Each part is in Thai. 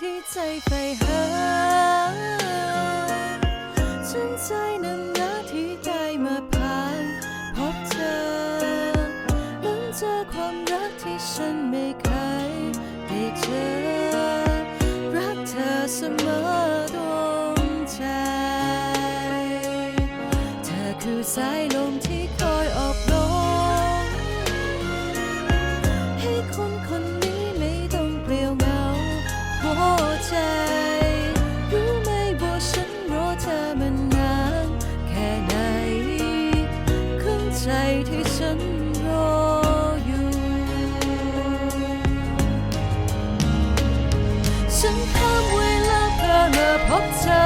ที่ใจใฝ่หาฉันใจนั้นนะที่ได้มาผ่านพบเธอเนั้นเจอความรักที่ฉันไม่เคยได้เจอ รักเธอเสมอดวงใจ เธอคือสาย ที่ฉันรออยู่ ฉันข้ามเวลาเพื่อพบเธอ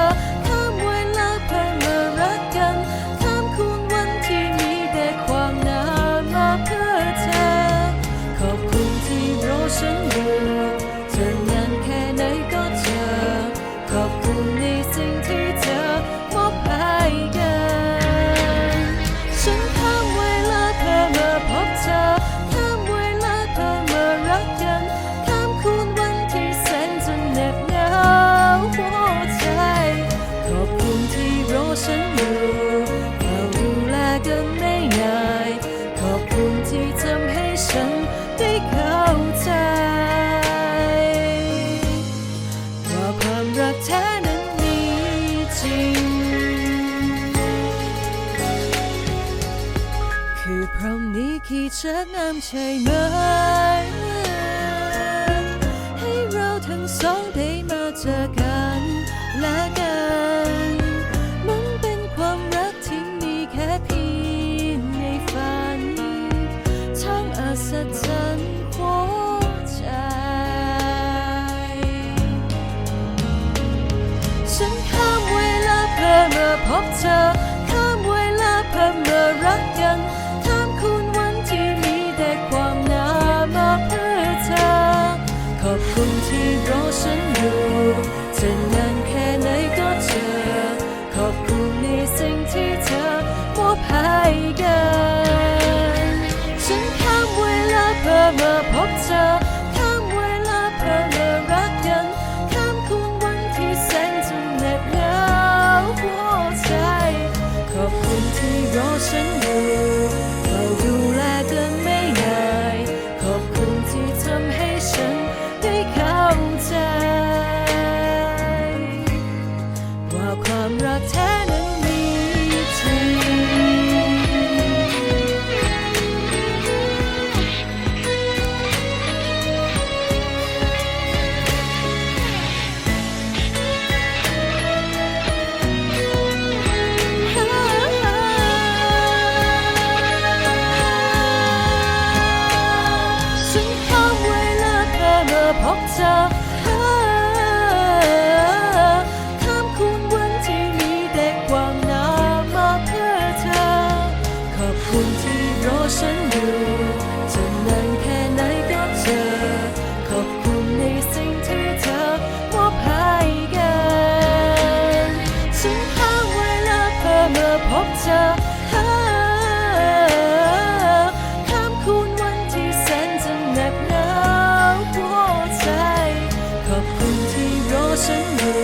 คือพร้อมนี้ขีดเชือกงามใช่ไหม ให้เราทั้งสองได้มาเจอกันและกัน ที่รอฉันอยู่จะนานแค่ไหนก็เจอ ขอบคุณในสิ่งที่เธอมอบให้กัน i'll rotten and ธามคืนวันที่แสนจะหนกหนาวหัวใจ ขอบคุณที่รอฉันอยู่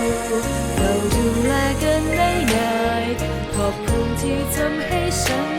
เราดูแลกันได้ไงขอบคุณที่ทำให้ฉัน